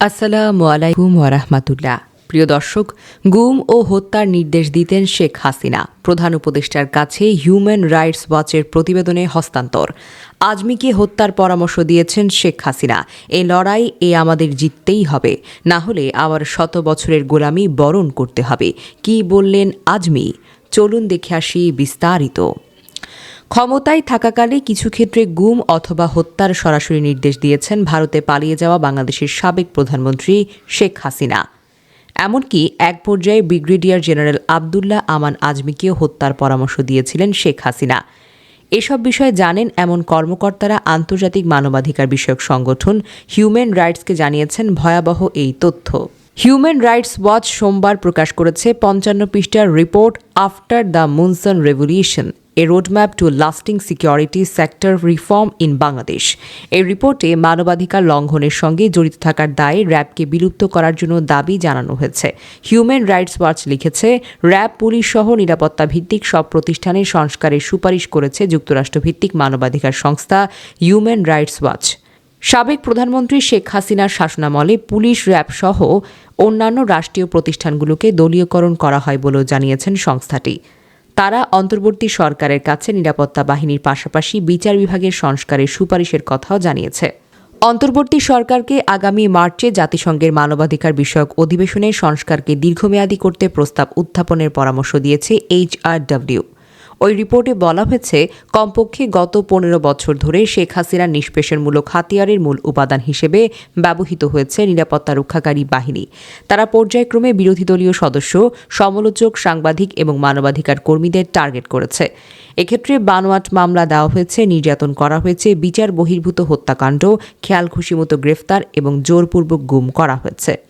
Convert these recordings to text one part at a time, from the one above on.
আসসালামু আলাইকুম ওরহমাতুল্লাহ প্রিয় দর্শক, গুম ও হত্যার নির্দেশ দিতেন শেখ হাসিনা। প্রধান উপদেষ্টার কাছে হিউম্যান রাইটস ওয়াচের প্রতিবেদনে হস্তান্তর। আজমিকে হত্যার পরামর্শ দিয়েছেন শেখ হাসিনা? এই লড়াই এ আমাদের জিততেই হবে। না হলে আবার শত বছরের গোলামি বরণ করতে হবে। কি বললেন আজমি? চলুন দেখে আসি বিস্তারিত। ক্ষমতায় থাকাকালে কিছু ক্ষেত্রে গুম অথবা হত্যার সরাসরি নির্দেশ দিয়েছেন ভারতে পালিয়ে যাওয়া বাংলাদেশের সাবেক প্রধানমন্ত্রী শেখ হাসিনা। এমনকি এক পর্যায়ে ব্রিগেডিয়ার জেনারেল আবদুল্লাহ আমান আজমিকেও হত্যার পরামর্শ দিয়েছিলেন শেখ হাসিনা। এসব বিষয়ে জানেন এমন কর্মকর্তারা আন্তর্জাতিক মানবাধিকার বিষয়ক সংগঠন হিউম্যান রাইটসকে জানিয়েছেন ভয়াবহ এই তথ্য। হিউম্যান রাইটস ওয়াচ সোমবার প্রকাশ করেছে পঞ্চান্ন পৃষ্ঠার report after the monsoon revolution, a roadmap to lasting security sector reform in Bangladesh. এই রিপোর্টে মানবাধিকার লঙ্ঘনের সঙ্গে জড়িত থাকার দায়ে র্যাবকে বিলুপ্ত করার জন্য দাবি জানানো হয়েছে। হিউম্যান রাইটস ওয়াচ লিখেছে, র্যাব, পুলিশ সহ নিরাপত্তা ভিত্তিক সব প্রতিষ্ঠানের সংস্কারের সুপারিশ করেছে যুক্তরাষ্ট্র ভিত্তিক মানবাধিকার সংস্থা হিউম্যান রাইটস ওয়াচ সাবেক প্রধানমন্ত্রী শেখ হাসিনার শাসনামলে পুলিশ, র্যাব সহ অন্যান্য রাষ্ট্রীয় প্রতিষ্ঠানগুলোকে দলীয়করণ করা হয় বলেও জানিয়েছেন সংস্থাটি। তারা অন্তর্বর্তী সরকারের কাছে নিরাপত্তা বাহিনীর পাশাপাশি বিচার বিভাগের সংস্কারের সুপারিশের কথাও জানিয়েছে। অন্তর্বর্তী সরকারকে আগামী মার্চে জাতিসংঘের মানবাধিকার বিষয়ক অধিবেশনে সংস্কারকে দীর্ঘমেয়াদী করতে প্রস্তাব উত্থাপনের পরামর্শ দিয়েছে এইচআরডব্লিউ ওই রিপোর্টে বলা হয়েছে, কমপক্ষে গত পনেরো বছর ধরে শেখ হাসিনার নিষ্পেষণমূলক হাতিয়ারের মূল উপাদান হিসেবে ব্যবহৃত হয়েছে নিরাপত্তা রক্ষাকারী বাহিনী। তারা পর্যায়ক্রমে বিরোধী দলীয় সদস্য, সমালোচক, সাংবাদিক এবং মানবাধিকার কর্মীদের টার্গেট করেছে। এক্ষেত্রে বানোয়াট মামলা দেওয়া হয়েছে, নির্যাতন করা হয়েছে, বিচার বহির্ভূত হত্যাকাণ্ড খেয়াল খুশিমতো গ্রেফতার এবং জোরপূর্বক গুম করা হয়েছে।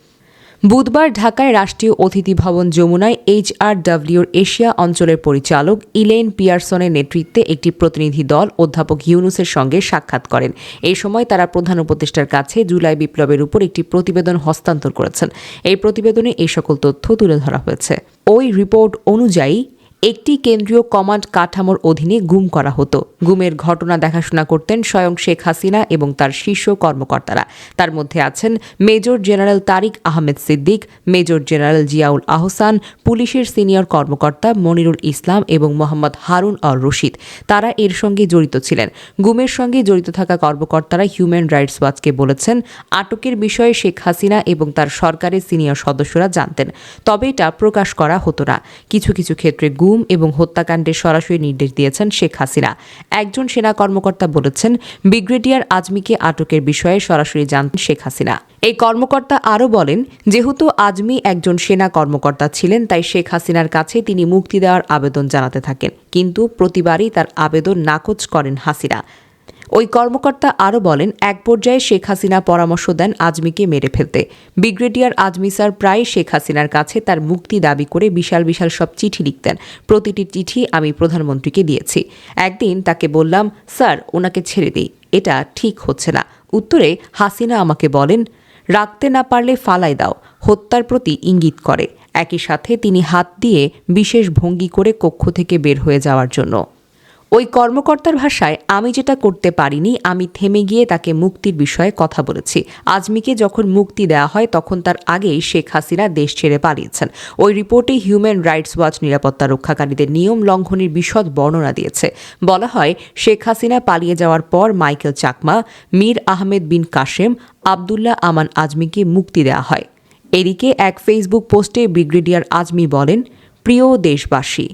বুধবার ঢাকায় রাষ্ট্রীয় অতিথি ভবন যমুনায় এইচআরডব্লিউর এশিয়া অঞ্চলের পরিচালক ইলেন পিয়ারসনের নেতৃত্বে একটি প্রতিনিধি দল অধ্যাপক ইউনুসের সঙ্গে সাক্ষাৎ করেন। এই সময় তারা প্রধান উপদেষ্টার কাছে জুলাই বিপ্লবের উপর একটি প্রতিবেদন হস্তান্তর করেছেন। এই প্রতিবেদনে এই সকল তথ্য তুলে ধরা হয়েছে। ওই রিপোর্ট অনুযায়ী একটি কেন্দ্রীয় কমান্ড কাঠামোর অধীনে গুম করা হতো। গুমের ঘটনা দেখাশোনা করতেন স্বয়ং শেখ হাসিনা এবং তার শীর্ষ কর্মকর্তারা। তার মধ্যে আছেন major general Tariq Ahmed Siddique, major general Ziaul Ahsan, পুলিশের সিনিয়র কর্মকর্তা মনিরুল ইসলাম এবং মোহাম্মদ হারুন অর রশিদ। তারা এর সঙ্গে জড়িত ছিলেন। গুমের সঙ্গে জড়িত থাকা কর্মকর্তারা হিউম্যান রাইটস ওয়াচকে বলেছেন, আটকের বিষয়ে শেখ হাসিনা এবং তার সরকারের সিনিয়র সদস্যরা জানতেন। তবে এটা প্রকাশ করা হতো না। কিছু কিছু ক্ষেত্রে গুম গুম এবং হত্যাকাণ্ডের সরাসরি নির্দেশ দিয়েছেন শেখ হাসিনা। একজন সেনা কর্মকর্তা বলেছেন, ব্রিগেডিয়ার আজমিকে আটকের বিষয়ে সরাসরি জানতেন শেখ হাসিনা। এই কর্মকর্তা আরও বলেন, যেহেতু আজমি একজন সেনা কর্মকর্তা ছিলেন, তাই শেখ হাসিনার কাছে তিনি মুক্তি দেওয়ার আবেদন জানাতে থাকেন। কিন্তু প্রতিবারই তার আবেদন নাকচ করেন হাসিনা। ওই কর্মকর্তা আরও বলেন, এক পর্যায়ে শেখ হাসিনা পরামর্শ দেন আজমিকে মেরে ফেলতে। ব্রিগেডিয়ার আজমি স্যার প্রায় শেখ হাসিনার কাছে তার মুক্তি দাবি করে বিশাল বিশাল সব চিঠি লিখতেন। প্রতিটি চিঠি আমি প্রধানমন্ত্রীকে দিয়েছি। একদিন তাকে বললাম, স্যার, ওনাকে ছেড়ে দিই। এটা ঠিক হচ্ছে না। উত্তরে হাসিনা আমাকে বলেন, রাখতে না পারলে ফালাই দাও। হত্যার প্রতি ইঙ্গিত করে। একই সাথে তিনি হাত দিয়ে বিশেষ ভঙ্গি করে কক্ষ থেকে বের হয়ে যাওয়ার জন্য। ওই কর্মকর্তার ভাষায়, আমি যেটা করতে পারিনি, আমি থেমে গিয়ে তাকে মুক্তির বিষয়ে কথা বলেছি। আজমিকে যখন মুক্তি দেওয়া হয়, তখন তার আগেই শেখ হাসিনা দেশ ছেড়ে পালিয়েছেন। ওই রিপোর্টে হিউম্যান রাইটস ওয়াচ নিরাপত্তা রক্ষাকারীদের নিয়ম লঙ্ঘনের বিশদ বর্ণনা দিয়েছে। বলা হয়, শেখ হাসিনা পালিয়ে যাওয়ার পর মাইকেল চাকমা, মীর আহমেদ বিন কাশেম, আবদুল্লাহ আমান আজমিকে মুক্তি দেওয়া হয়। এদিকে এক ফেসবুক পোস্টে ব্রিগেডিয়ার আজমি বলেন, প্রিয় দেশবাসী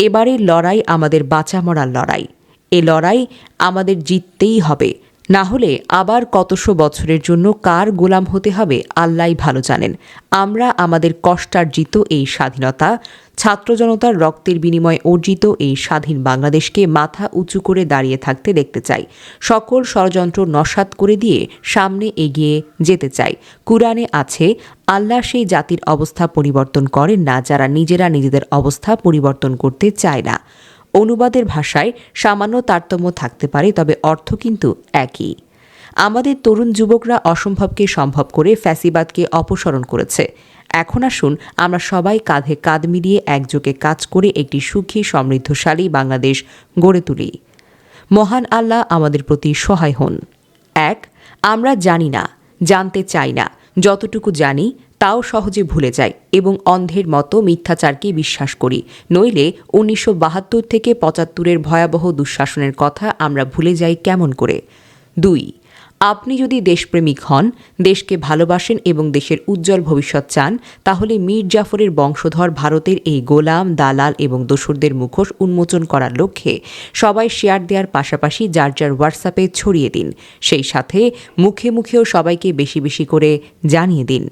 এবারের লড়াই আমাদের বাঁচা মরার লড়াই। এ লড়াই আমাদের জিততেই হবে। না হলে আবার কতশো বছরের জন্য কার গোলাম হতে হবে আল্লাহ ভালো জানেন। আমরা আমাদের কষ্টার্জিত এই স্বাধীনতা, ছাত্র জনতার রক্তের বিনিময়ে অর্জিত এই স্বাধীন বাংলাদেশকে মাথা উঁচু করে দাঁড়িয়ে থাকতে দেখতে চাই। সকল ষড়যন্ত্র নস্বাত করে দিয়ে সামনে এগিয়ে যেতে চাই। কুরআনে আছে, আল্লাহ সেই জাতির অবস্থা পরিবর্তন করেন না যারা নিজেরা নিজেদের অবস্থা পরিবর্তন করতে চায় না। অনুবাদের ভাষায় সামান্য তারতম্য থাকতে পারে, তবে অর্থ কিন্তু একই। আমাদের তরুণ যুবকরা অসম্ভবকে সম্ভব করে ফ্যাসিবাদকে অপসরণ করেছে। এখন আসুন আমরা সবাই কাঁধে কাঁধ মিলিয়ে একযোগে কাজ করে একটি সুখী, সমৃদ্ধশালী বাংলাদেশ গড়ে তুলি। মহান আল্লাহ আমাদের প্রতি সহায় হন। এক, আমরা জানি না, জানতে চাই না। যতটুকু জানি তাও সহজে ভুলে যাই এবং অন্ধের মতো মিথ্যাচারকে বিশ্বাস করি। নইলে উনিশশো বাহাত্তর থেকে পঁচাত্তরের ভয়াবহ দুঃশাসনের কথা আমরা ভুলে যাই কেমন করে? দুই, আপনি যদি দেশপ্রেমিক হন, দেশকে ভালোবাসেন এবং দেশের উজ্জ্বল ভবিষ্যৎ চান, তাহলে মীর জাফরের বংশধর ভারতের এই গোলাম, দালাল এবং দোসরদের মুখোশ উন্মোচন করার লক্ষ্যে সবাই শেয়ার দেওয়ার পাশাপাশি যার যার হোয়াটসঅ্যাপে ছড়িয়ে দিন। সেই সাথে মুখে মুখেও সবাইকে বেশি বেশি করে জানিয়ে দিন।